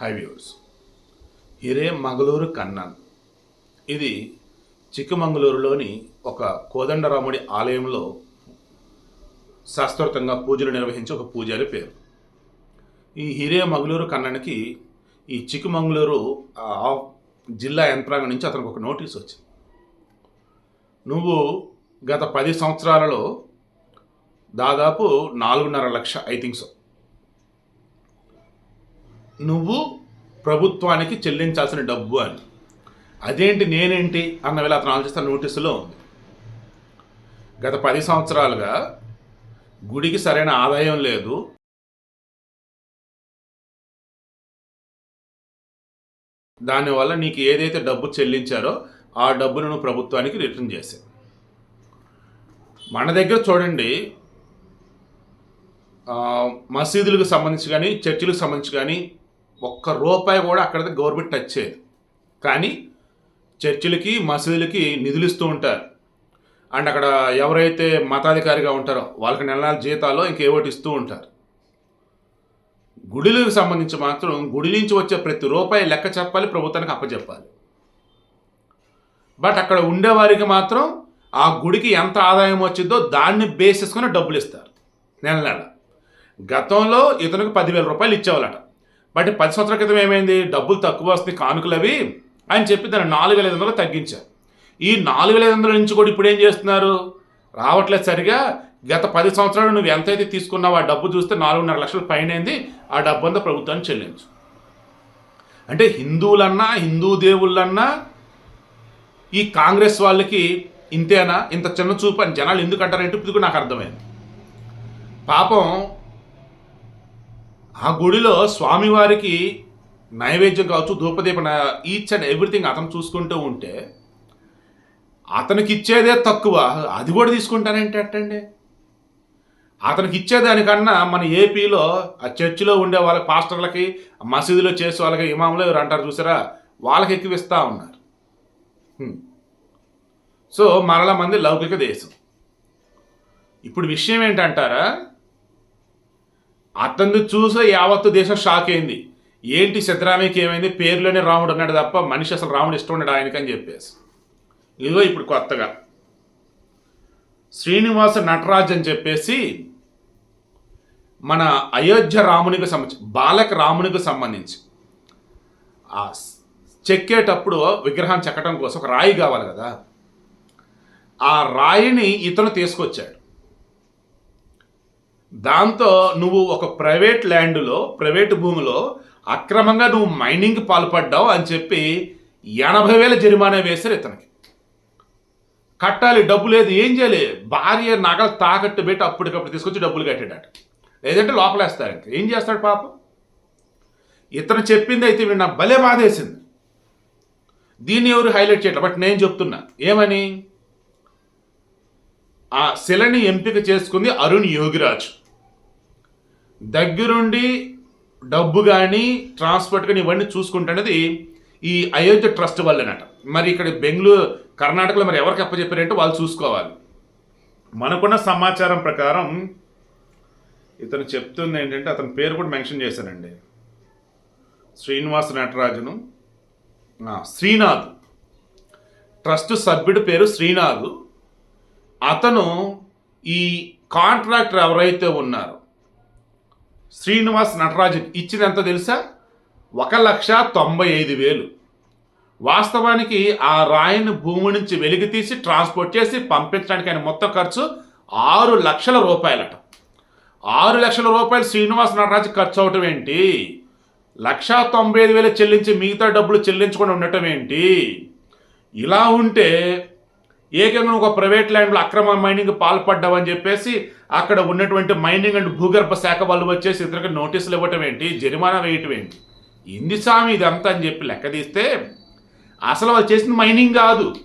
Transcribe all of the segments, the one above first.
Hi views. హిరే Mangaluru Kannan. ఇది చిక్కమంగళూరులోని ఒక కోదండరాముడి ఆలయంలో శాస్త్రోక్తంగా పూజలు నిర్వహించే ఒక పూజారి పేరు. ఈ హిరే మంగళూరు కన్నన్కి ఈ చిక్కమంగళూరు జిల్లా యంత్రాంగం నుంచి అతనికి ఒక నోటీస్ వచ్చింది. నువ్వు గత పది సంవత్సరాలలో దాదాపు నాలుగున్నర లక్ష ఐ థింక్ సో నువ్వు ప్రభుత్వానికి చెల్లించాల్సిన డబ్బు అని. అదేంటి నేనేంటి అన్న వేళ అతను ఆలోచిస్తున్న నోటీసులో ఉంది. గత పది సంవత్సరాలుగా గుడికి సరైన ఆదాయం లేదు. దానివల్ల నీకు ఏదైతే డబ్బు చెల్లించారో ఆ డబ్బును నువ్వు ప్రభుత్వానికి రిటర్న్ చేసావు మన దగ్గర చూడండి మసీదులకు సంబంధించి కానీ చర్చిలకు సంబంధించి కానీ ఒక్క రూపాయి కూడా అక్కడ గవర్నమెంట్ టచ్ చేయదు. కానీ చర్చిలకి మసీదులకి నిధులు ఇస్తూ ఉంటారు. అండ్ అక్కడ ఎవరైతే మతాధికారిగా ఉంటారో వాళ్ళకి నెల నెల జీతాలు ఇంకేవోటి ఇస్తూ ఉంటారు. గుడిలకు సంబంధించి మాత్రం గుడి నుంచి వచ్చే ప్రతి రూపాయి లెక్క చెప్పాలి ప్రభుత్వానికి అప్పచెప్పాలి బట్ అక్కడ ఉండేవారికి మాత్రం ఆ గుడికి ఎంత ఆదాయం వచ్చిందో దాన్ని బేస్ చేసుకుని డబ్బులు ఇస్తారు నెల నెల. గతంలో ఇతనికి పదివేల రూపాయలు ఇచ్చేవాళ్ళట. బట్ పది సంవత్సరాల క్రితం ఏమైంది? డబ్బులు తక్కువ వస్తుంది కానుకలు అవి అని చెప్పి దాన్ని నాలుగు వేల ఐదు వందలు తగ్గించారు. ఈ నాలుగు వేల ఐదు వందల నుంచి కూడా ఇప్పుడు ఏం చేస్తున్నారు? రావట్లేదు సరిగా. గత పది సంవత్సరాలు నువ్వు ఎంతైతే తీసుకున్నావో ఆ డబ్బు చూస్తే నాలుగున్నర లక్షలు పైన అయింది. ఆ డబ్బు అంతా ప్రభుత్వానికి చెల్లించు. అంటే హిందువులన్నా హిందూ దేవుళ్ళన్నా ఈ కాంగ్రెస్ వాళ్ళకి ఇంతేనా? ఇంత చిన్న చూపు అని జనాలు ఎందుకు అంటారంటే ఇప్పుడు నాకు అర్థమైంది. పాపం ఆ గుడిలో స్వామివారికి నైవేద్యం కావచ్చు ధూపదీప ఈచ్ అండ్ ఎవ్రీథింగ్ అతను చూసుకుంటూ ఉంటే అతనికి ఇచ్చేదే తక్కువ. అది కూడా తీసుకుంటానంటే అట్టండి అతనికి ఇచ్చేదానికన్నా మన ఏపీలో ఆ చర్చిలో ఉండే వాళ్ళ పాస్టర్లకి మసీదులో చేసే వాళ్ళకి ఇమాములు ఎవరు అంటారు చూసారా? వాళ్ళకి ఎక్కువిస్తూ ఉన్నారు. సో మరల మంది లౌకిక దేశం. ఇప్పుడు విషయం ఏంటంటారా? అతన్ని చూసే యావత్తు దేశం షాక్ అయింది. ఏంటి సిద్ధరామయ్యకి ఏమైంది? పేరులోనే రాముడు అన్నాడు తప్ప మనిషి అసలు రాముడు ఇష్టం ఉన్నాడు ఆయనకని చెప్పేసి. ఇదిగో ఇప్పుడు కొత్తగా. శ్రీనివాస నటరాజ్ అని చెప్పేసి మన అయోధ్య రామునికి సంబంధించి బాలక రామునికి సంబంధించి ఆ చెక్కేటప్పుడు విగ్రహం చెక్కడం కోసం ఒక రాయి కావాలి కదా. ఆ రాయిని ఇతను తీసుకొచ్చాడు. దాంతో నువ్వు ఒక ప్రైవేట్ ల్యాండ్లో ప్రైవేట్ భూమిలో అక్రమంగా నువ్వు మైనింగ్కి పాల్పడ్డావు అని చెప్పి ఎనభై వేల జరిమానా వేశారు ఇతనికి. కట్టాలి డబ్బు లేదు ఏం చేయాలి? భార్య నగలు తాకట్టు పెట్టి అప్పటికప్పుడు తీసుకొచ్చి డబ్బులు కట్టాడట లేదంటే లోపలేస్తాడు ఇంకా. ఏం చేస్తాడు పాపం? ఇతను చెప్పింది అయితే వీడు నాకు భలే బాధేసింది. దీన్ని ఎవరు హైలైట్ చేయట్లేదు బట్ నేను చెప్తున్నా. ఏమని? ఆ శిలని ఎంపిక చేసుకుంది అరుణ్ యోగిరాజ్. దగ్గరుండి డబ్బు కానీ ట్రాన్స్పోర్ట్ కానీ ఇవన్నీ చూసుకుంటున్నది ఈ అయోధ్య ట్రస్ట్ వల్లనట. మరి ఇక్కడ బెంగళూరు కర్ణాటకలో మరి ఎవరికి అప్పచెప్పారంటే వాళ్ళు చూసుకోవాలి. మనకున్న సమాచారం ప్రకారం ఇతను చెప్తుంది ఏంటంటే అతని పేరు కూడా మెన్షన్ చేశానండి శ్రీనివాస నటరాజును. శ్రీనాథ్. ట్రస్ట్ సభ్యుడి పేరు శ్రీనాథ్. అతను ఈ కాంట్రాక్టర్ ఎవరైతే ఉన్నారో శ్రీనివాస్ నటరాజన్ ఇచ్చింది ఎంత తెలుసా? ఒక లక్ష తొంభై ఐదు వేలు. వాస్తవానికి ఆ రాయిని భూమి నుంచి వెలికి తీసి ట్రాన్స్పోర్ట్ చేసి పంపించడానికి ఆయన మొత్తం ఖర్చు ఆరు లక్షల రూపాయలట. ఆరు లక్షల రూపాయలు శ్రీనివాస్ నటరాజు ఖర్చు అవటం ఏంటి? లక్ష తొంభై ఐదు వేలు చెల్లించి మిగతా డబ్బులు చెల్లించకుండా ఉండటం ఏంటి? ఇలా ఉంటే ఏకంగా ఒక ప్రైవేట్ ల్యాండ్లో అక్రమ మైనింగ్ పాల్పడ్డావని చెప్పేసి అక్కడ ఉన్నటువంటి మైనింగ్ అండ్ భూగర్భ శాఖ వాళ్ళు వచ్చేసి ఇద్దరికి నోటీసులు ఇవ్వటం ఏంటి? జరిమానా వేయటం ఏంటి? ఇంది స్వామి ఇదంతా అని చెప్పి లెక్క తీస్తే అసలు వాళ్ళు చేసిన మైనింగ్ కాదు.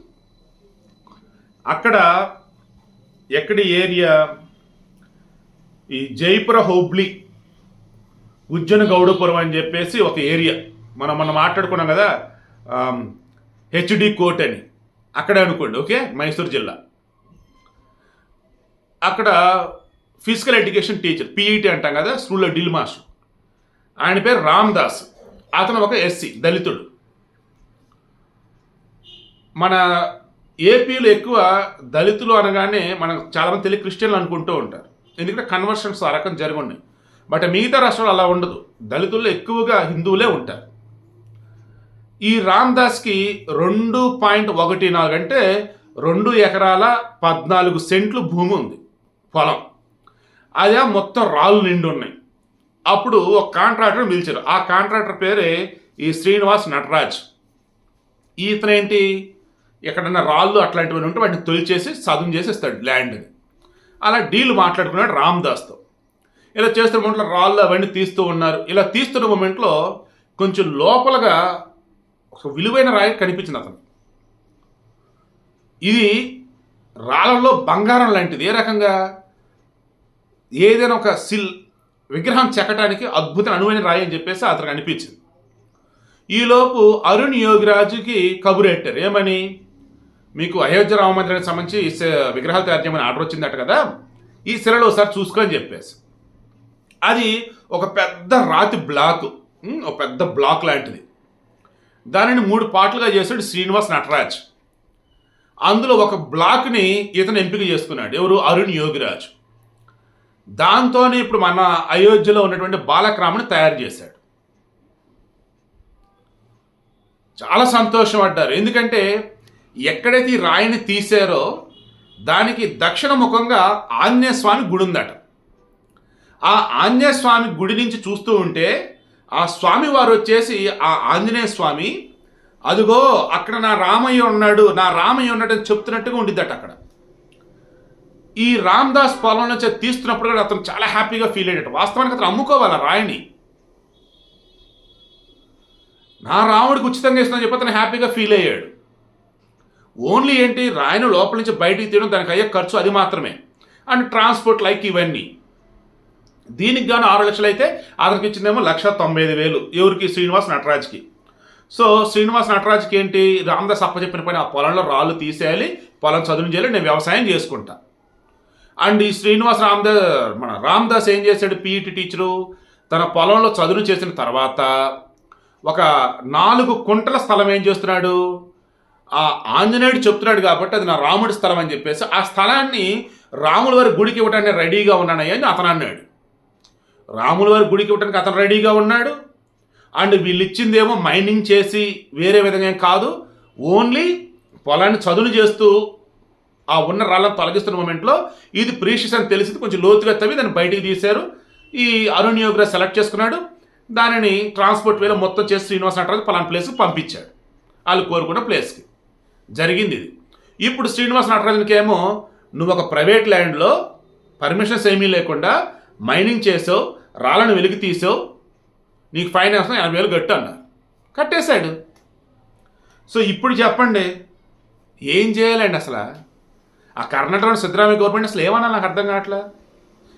అక్కడ ఎక్కడి ఏరియా? ఈ జైపుర హోబ్లీ ఉజ్జన గౌడపురం అని చెప్పేసి ఒక ఏరియా. మనం మనం మాట్లాడుకున్నాం కదా హెచ్డి కోట్ అని. అక్కడే అనుకోండి ఓకే? మైసూర్ జిల్లా. అక్కడ ఫిజికల్ ఎడ్యుకేషన్ టీచర్ పీఈటీ అంటాం కదా స్కూల్లో డిల్ మాస్టర్. ఆయన పేరు రామ్ దాస్. అతను ఒక ఎస్సీ దళితుడు. మన ఏపీలో ఎక్కువ దళితులు అనగానే మనకు చాలామంది తెలియ క్రిస్టియన్లు అనుకుంటూ ఉంటారు. ఎందుకంటే కన్వర్షన్స్ ఆ రకం జరిగి ఉన్నాయి. బట్ మిగతా రాష్ట్రాలు అలా ఉండదు. దళితుల్లో ఎక్కువగా హిందువులే ఉంటారు. ఈ రామ్దాస్కి రెండు పాయింట్ ఒకటి నాలుగు అంటే రెండు ఎకరాల పద్నాలుగు సెంట్లు భూమి ఉంది పొలం. అదే మొత్తం రాళ్ళు నిండి ఉన్నాయి. అప్పుడు ఒక కాంట్రాక్టర్ పిలిచారు. ఆ కాంట్రాక్టర్ పేరే ఈ శ్రీనివాస్ నటరాజ్. ఈతనేంటి? ఎక్కడన్నా రాళ్ళు అట్లాంటివి ఉంటే వాటిని తొలిచేసి సదును చేసి ఇస్తాడు ల్యాండ్ని. అలా డీల్ మాట్లాడుకున్నాడు రామ్దాస్తో. ఇలా చేస్తున్న మూమెంట్లో రాళ్ళు అవన్నీ తీస్తూ ఉన్నారు. ఇలా తీస్తున్న మూమెంట్లో కొంచెం లోపలగా సో విలువైన రాయి కనిపించింది అతను. ఇది రాళ్ళల్లో బంగారం లాంటిది. ఏ రకంగా? ఏదైనా ఒక సిల్ విగ్రహం చెక్కడానికి అద్భుత అనువైన రాయి అని చెప్పేసి అతనికి అనిపించింది. ఈలోపు అరుణ్ యోగిరాజుకి కబురెట్టారు ఏమని? మీకు అయోధ్య రామ మందిరానికి సంబంధించి విగ్రహాలు తయారు చేయమని ఆర్డర్ వచ్చిందట కదా? ఈ శిలలో ఒకసారి చూసుకొని చెప్పేసి. అది ఒక పెద్ద రాతి బ్లాక్. ఒక పెద్ద బ్లాక్ లాంటిది. దానిని మూడు పాటలుగా చేశాడు శ్రీనివాస్ నటరాజ్. అందులో ఒక బ్లాక్ని ఇతను ఎంపిక చేసుకున్నాడు. ఎవరు? అరుణ్ యోగిరాజ్. దాంతోనే ఇప్పుడు మన అయోధ్యలో ఉన్నటువంటి బాలక్రామని తయారు చేశాడు. చాలా సంతోషపడ్డారు. ఎందుకంటే ఎక్కడైతే ఈ రాయిని తీశారో దానికి దక్షిణ ముఖంగా ఆంజనేయ స్వామి గుడి ఉందట ఆ ఆంజనేయ స్వామి గుడి నుంచి చూస్తూ ఉంటే ఆ స్వామి వారు వచ్చేసి ఆ ఆంజనేయ స్వామి అదిగో అక్కడ నా రామయ్య ఉన్నాడు నా రామయ్య ఉన్నాడు అని చెప్తున్నట్టుగా ఉండిద్దట అక్కడ. ఈ రామ్దాస్ పొలం నుంచి తీస్తున్నప్పుడు కూడా అతను చాలా హ్యాపీగా ఫీల్ అయ్యాడు వాస్తవానికి అతను అమ్ముకోవాలి రాయిని? నా రాముడికి ఉచితంగా ఇస్తుందని చెప్పి అతను హ్యాపీగా ఫీల్ అయ్యాడు. ఓన్లీ ఏంటి? రాయిని లోపల నుంచి బయటికి తీయడం దానికి అయ్యే ఖర్చు అది మాత్రమే. అండ్ ట్రాన్స్పోర్ట్ లైక్ ఇవన్నీ. దీనికి గాను ఆరు లక్షలు అయితే అతనికి ఇచ్చిందేమో లక్ష తొంభై ఐదు వేలు ఎవరికి? శ్రీనివాస్ నటరాజ్కి. సో శ్రీనివాస్ నటరాజ్కి ఏంటి? రామదాస్ అప్ప చెప్పిన పని ఆ పొలంలో రాళ్ళు తీసేయాలి పొలం చదువు చేయాలి నేను వ్యవసాయం చేసుకుంటా. అండ్ ఈ శ్రీనివాస్ రామదాస్ మన రామదాస్ ఏం చేశాడు? PET teacher. తన పొలంలో చదువు చేసిన తర్వాత ఒక నాలుగు కుంటల స్థలం ఏం చేస్తున్నాడు? ఆ ఆంజనేయుడు చెప్తున్నాడు కాబట్టి అది నా రాముడి స్థలం అని చెప్పేసి ఆ స్థలాన్ని రాముల వారి గుడికి ఇవ్వడానికి రెడీగా ఉన్నానయ్య అని అతను అన్నాడు. రాముల వారి గుడికి ఇవ్వడానికి అతను రెడీగా ఉన్నాడు. అండ్ వీళ్ళు ఇచ్చిందేమో మైనింగ్ చేసి వేరే విధంగా ఏం కాదు. ఓన్లీ పొలాన్ని చదును చేస్తూ ఆ ఉన్న రాళ్ళను తొలగిస్తున్న మూమెంట్లో ఇది ప్రీషియస్ అని తెలిసింది. కొంచెం లోతుగా తవ్వి దాన్ని బయటికి తీశారు. ఈ అరుణ్ యోగ్రా సెలెక్ట్ చేసుకున్నాడు. దానిని ట్రాన్స్పోర్ట్ వేలో మొత్తం చేసి శ్రీనివాస్ నటరాజు పలానా ప్లేస్కి పంపించాడు. వాళ్ళు కోరుకున్న ప్లేస్కి. జరిగింది ఇది. ఇప్పుడు శ్రీనివాస్ నటరాజన్కి ఏమో నువ్వు ఒక ప్రైవేట్ ల్యాండ్లో పర్మిషన్స్ ఏమీ లేకుండా మైనింగ్ చేసావు రాళ్ళను వెలికి తీసావు నీకు ఫైన్ వేస్తాం ఎనభై వేలు కట్టు అన్నారు. కట్టేశాడు. సో ఇప్పుడు చెప్పండి ఏం చేయాలండి అసలు? ఆ కర్ణాటక సిద్ధరామయ్య గవర్నమెంట్ అసలు ఏమన్నా నాకు అర్థం కావట్లే?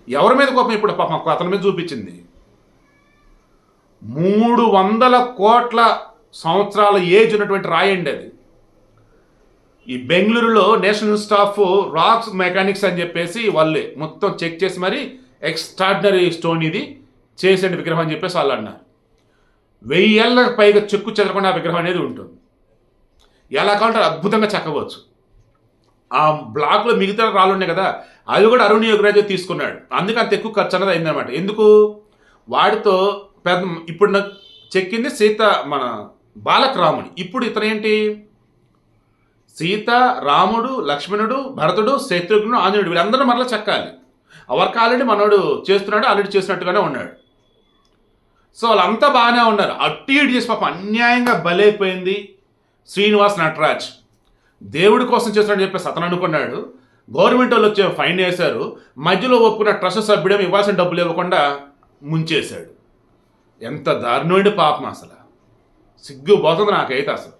ఎవరి మీద కోపం ఇప్పుడు? పాపం అతని మీద చూపించింది. మూడు వందల కోట్ల సంవత్సరాల ఏజ్ ఉన్నటువంటి రాయండి అది. ఈ బెంగళూరులో నేషనల్ స్టాఫ్ రాక్స్ మెకానిక్స్ అని చెప్పేసి వాళ్ళే మొత్తం చెక్ చేసి మరి ఎక్స్ట్రాడినరీ స్టోన్ ఇది. చేసేటి విగ్రహం అని చెప్పేసి వాళ్ళు అన్నారు. వెయ్యేళ్ళకు పైగా చెక్కు చెదరకుండా ఆ విగ్రహం అనేది ఉంటుంది. ఎలా కావాలంటే అద్భుతంగా చెక్కవచ్చు. ఆ బ్లాక్లో మిగతా రాళ్ళు ఉన్నాయి కదా అది కూడా అరుణ్ యోగరాజు తీసుకున్నాడు. అందుకే అంత ఎక్కువ ఖర్చు అన్నది అయిందనమాట ఎందుకు? వాడితో పెద్ద ఇప్పుడు నాకు చెక్కింది సీత మన బాలకరాముని ఇప్పుడు ఇతను ఏంటి? సీత రాముడు లక్ష్మణుడు భరతుడు శత్రుఘ్నుడు ఆంజనేయుడు వీళ్ళందరూ మరలా చెక్కాలి. ఆ వర్క్ ఆల్రెడీ మనోడు చేస్తున్నాడు ఆల్రెడీ చేసినట్టుగానే ఉన్నాడు. సో వాళ్ళంతా బాగానే ఉన్నారు. అటు ఇటు చేసి పాపం అన్యాయంగా బలైపోయింది శ్రీనివాస్ నటరాజ్. దేవుడి కోసం చేస్తున్నాడు చెప్పేసి అతను అనుకున్నాడు. గవర్నమెంట్ వాళ్ళు వచ్చే ఫైన్ వేశారు. మధ్యలో ఒప్పుకున్న ట్రస్ట్ సభ్యుడేమో ఇవ్వాల్సిన డబ్బులు ఇవ్వకుండా ముంచేశాడు. ఎంత దారుణమైన పాపం అసలు. సిగ్గు పోతుంది నాకైతే అసలు.